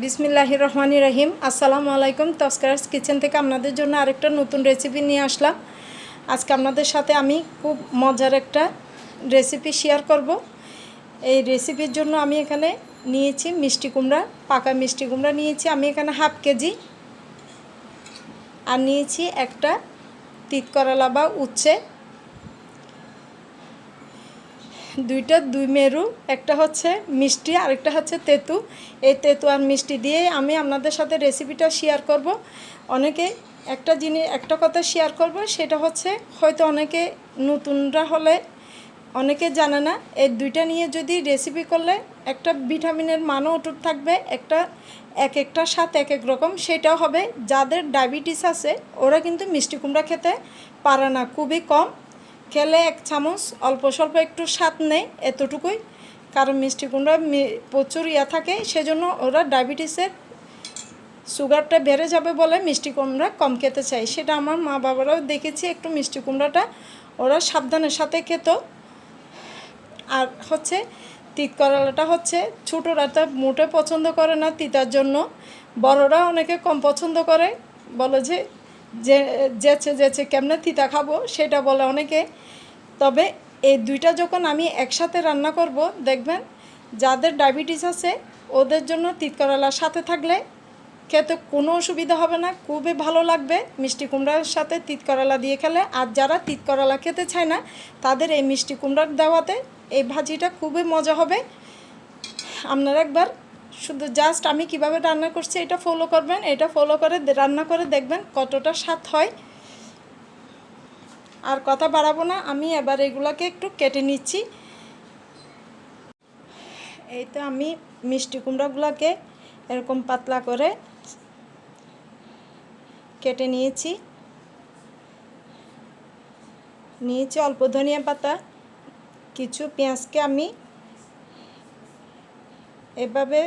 বিসমিল্লাহির রহমানি রহিম। আসসালামু আলাইকুম, তস্কারাস কিচেন থেকে আপনাদের জন্য আরেকটা নতুন রেসিপি নিয়ে আসলাম। আজকে আপনাদের সাথে আমি খুব মজার একটা রেসিপি শেয়ার করব। এই রেসিপির জন্য আমি এখানে নিয়েছি মিষ্টি কুমড়া, পাকা মিষ্টি কুমড়া নিয়েছি। আমি এখানে হাফ কেজি। আর নিয়েছি একটা তিত করলা বা উচ্ছে। দুইটা, দুই মেরু, একটা হচ্ছে মিষ্টি, আরেকটা হচ্ছে তেঁতু। এই তেঁতু আর মিষ্টি দিয়ে আমি আপনাদের সাথে রেসিপিটা শেয়ার করব। অনেকে একটা জিনিস একটা কথা শেয়ার করব, সেটা হচ্ছে হয়তো অনেকে নতুনরা হলে অনেকে জানে না, এই দুইটা নিয়ে যদি রেসিপি করলে একটা ভিটামিনের মানও অটুট থাকবে, একটা এক একটা স্বাদ এক এক রকম, সেটাও হবে। যাদের ডায়াবেটিস আছে, ওরা কিন্তু মিষ্টি কুমড়া খেতে পারে না, খুবই কম। খেলে এক চামচ, অল্প স্বল্প একটু স্বাদ নেয় এতটুকুই। কারণ মিষ্টি কুমড়া প্রচুর ইয়া থাকে, সেজন্য ওরা ডায়াবেটিসের সুগারটা বেড়ে যাবে বলে মিষ্টি কুমড়া কম খেতে চাই সেটা আমার মা বাবারাও দেখেছি, একটু মিষ্টি কুমড়াটা ওরা সাবধানের সাথে খেত। আর হচ্ছে তিত করলাটা হচ্ছে, ছোটোরা তো মোটে পছন্দ করে না তিতার জন্য, বড়রা অনেকে কম পছন্দ করে। বলে যে যে, যেছে যেছে, কেমনে তিতা খাব সেটা বলে অনেকে। তবে এই দুইটা যখন আমি একসাথে রান্না করব, দেখবেন যাদের ডায়াবেটিস আছে, ওদের জন্য তিত করলার সাথে থাকলে খেতে কোনো অসুবিধা হবে না, খুবই ভালো লাগবে। মিষ্টি কুমড়ার সাথে তিত করলা দিয়ে খেলে। আর যারা তিত করলা খেতে চায় না, তাদের এই মিষ্টি কুমড়ার দেওয়াতে এই ভাজিটা খুবই মজা হবে। আপনারা একবার শুধু জাস্ট আমি কীভাবে রান্না করছি এটা ফলো করবেন, এটা ফলো করে রান্না করে দেখবেন কতটা স্বাদ হয়। আর কথা বাড়াবো না, আমি এবার এগুলোকে একটু কেটে নিচ্ছি। এই তো আমি মিষ্টি কুমড়াগুলোকে এরকম পাতলা করে কেটে নিয়েছি। নিয়েছি অল্প ধনিয়া পাতা, কিছু পেঁয়াজকে আমি এভাবে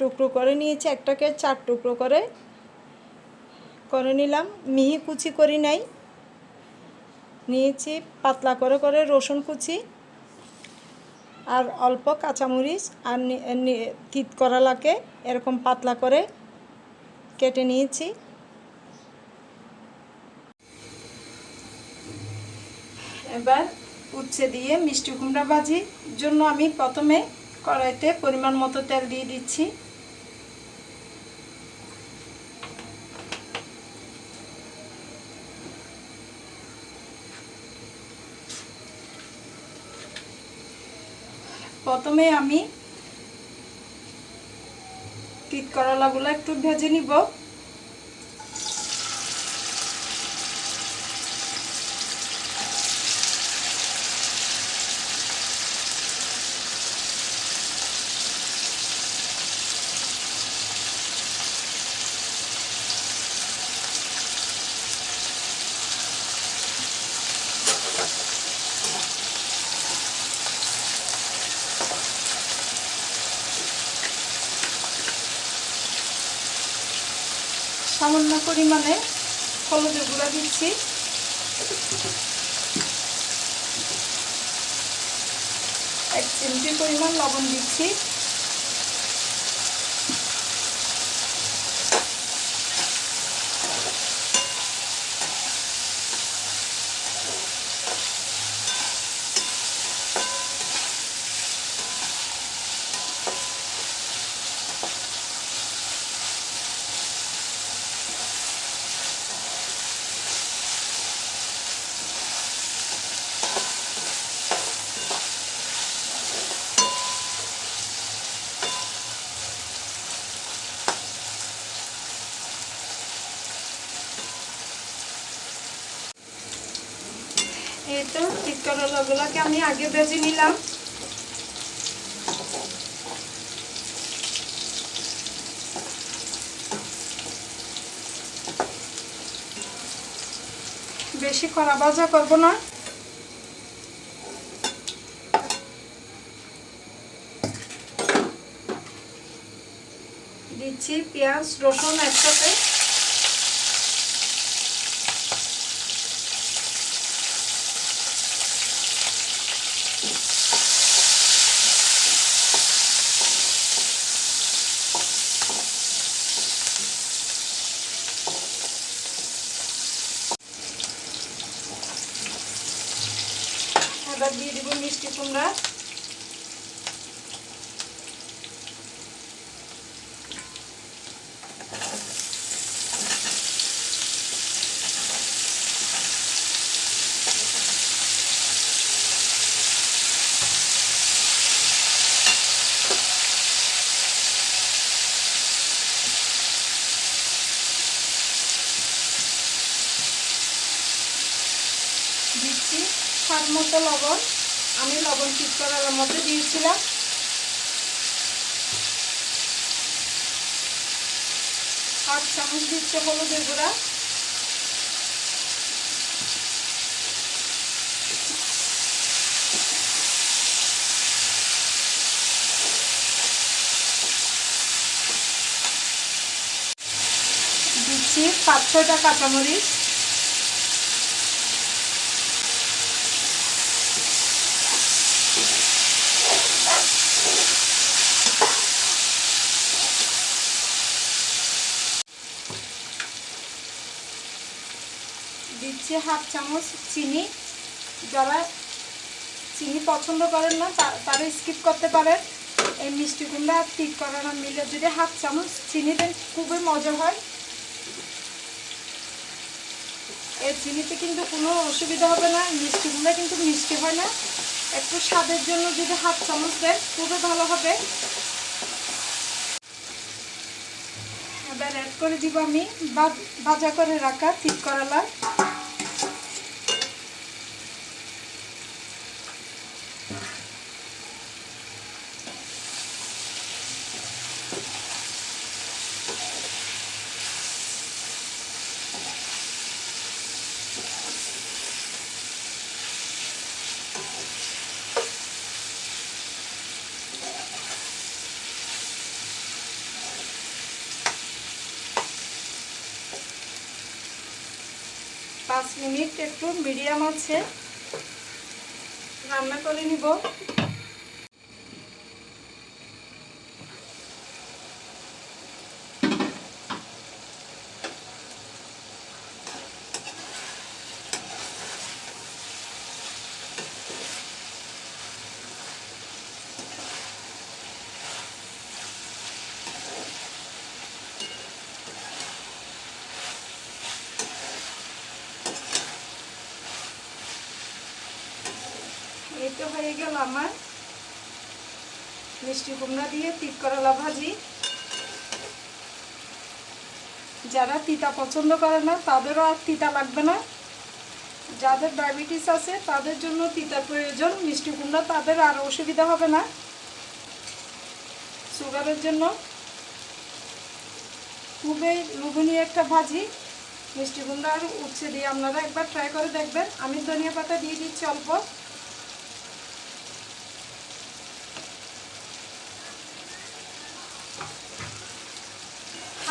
টুকরো করে নিয়েছি, একটাকে চার টুকরো করে। করে নিলাম, মিহি কুচি করি নাই। নিয়েছি পাতলা করে করে রসুন কুচি আর অল্প কাঁচামরিচ আর তিত করলাকে এরকম পাতলা করে কেটে নিয়েছি। এবার উচ্ছে দিয়ে মিষ্টি কুমড়া ভাজির জন্য আমি প্রথমে কড়াইতে পরিমাণ মতো তেল দিয়ে দিচ্ছি। প্রথমে আমি তিত করলাগুলো একটু ভেজে নিব। সামান্য পরিমাণে হলুদের গুঁড়া দিচ্ছি। এক চিমটি পরিমাণ লবণ দিচ্ছি। এই তো ঠিক আমি আগে ভেজে নিলাম। বেশি কড়া ভাজা করব না। দিচ্ছি পেঁয়াজ, রসুন একসাথে। এবার দিয়ে দিব মিষ্টি কুমড়া। মতো লবণ, আমি লবণ ঠিক করার মধ্যে দিয়েছিলাম। হাফ চামচ দিচ্ছে হলুদের গুঁড়া। দিচ্ছি পাঁচ ছয়টা কাঁচামরিচ। দিচ্ছি হাফ চামচ চিনি। যারা চিনি পছন্দ করেন না তারা স্কিপ করতে পারেন। এই মিষ্টি কুমড়া ঠিক করানো মিলে যদি হাফ চামচ চিনি দেন, খুবই মজা হয়। এই চিনিতে কিন্তু কোনো অসুবিধা হবে না, মিষ্টি কুমড়া কিন্তু মিষ্টি হয় না। একটু স্বাদের জন্য যদি হাফ চামচ দেন, খুবই ভালো হবে। এবার অ্যাড করে দিব আমি ভাজা করে রাখা ঠিক করালা পাঁচ মিনিট একটু মিডিয়াম আছে। রান্না করে নিব। তো হয়ে গেল আমার। মিষ্টি কুমড়া দিয়ে তিত করলা ভাজি। যারা তিতা পছন্দ করে না, তাদেরও আর তিতা লাগবে না। যাদের ডায়াবেটিস আছে, তাদের জন্য তিতার প্রয়োজন। মিষ্টি কুমড়া তাদের আর অসুবিধা হবে না। সুগারের জন্য। খুবই লোভনীয় একটা ভাজি। মিষ্টি কুমড়া আর উচ্ছে দিয়ে আপনারা একবার ট্রাই করে দেখবেন। আমি ধনিয়া পাতা দিয়ে দিচ্ছি অল্প।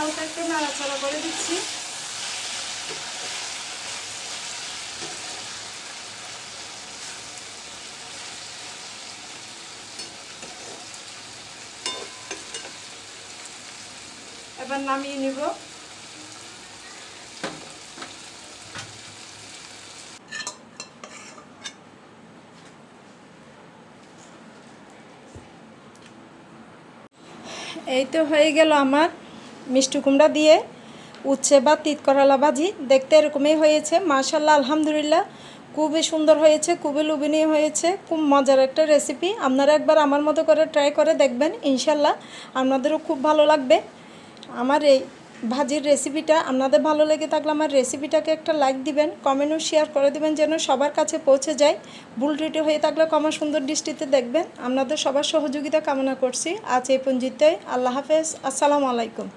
হালকা একটু নাড়াচাড়া করে দিচ্ছি। এবার নামিয়ে নিব। এই তো হয়ে গেল আমার মিষ্টি কুমড়া দিয়ে উচ্ছে বা তিত করলা ভাজি। দেখতে এরকমই হয়েছে। মাশাল্লাহ আলহামদুলিল্লাহ। খুবই সুন্দর হয়েছে, খুবই লুবিনীয় হয়েছে। খুব মজার একটা রেসিপি আপনারা একবার আমার মতো করে ট্রাই করে দেখবেন ইনশাল্লাহ আপনাদেরও খুব ভালো লাগবে। আমার এই ভাজির রেসিপিটা আপনাদের ভালো লেগে থাকলে আমার রেসিপিটাকে একটা লাইক দিবেন কমেন্টও শেয়ার করে দিবেন যেন সবার কাছে পৌঁছে যায়। ভুল ত্রুটি হয়ে থাকলে কমা সুন্দর দৃষ্টিতে দেখবেন। আপনাদের সবার সহযোগিতা কামনা করছি। আজ এই পঞ্জিতে আল্লাহ হাফেজ। আসসালামু আলাইকুম।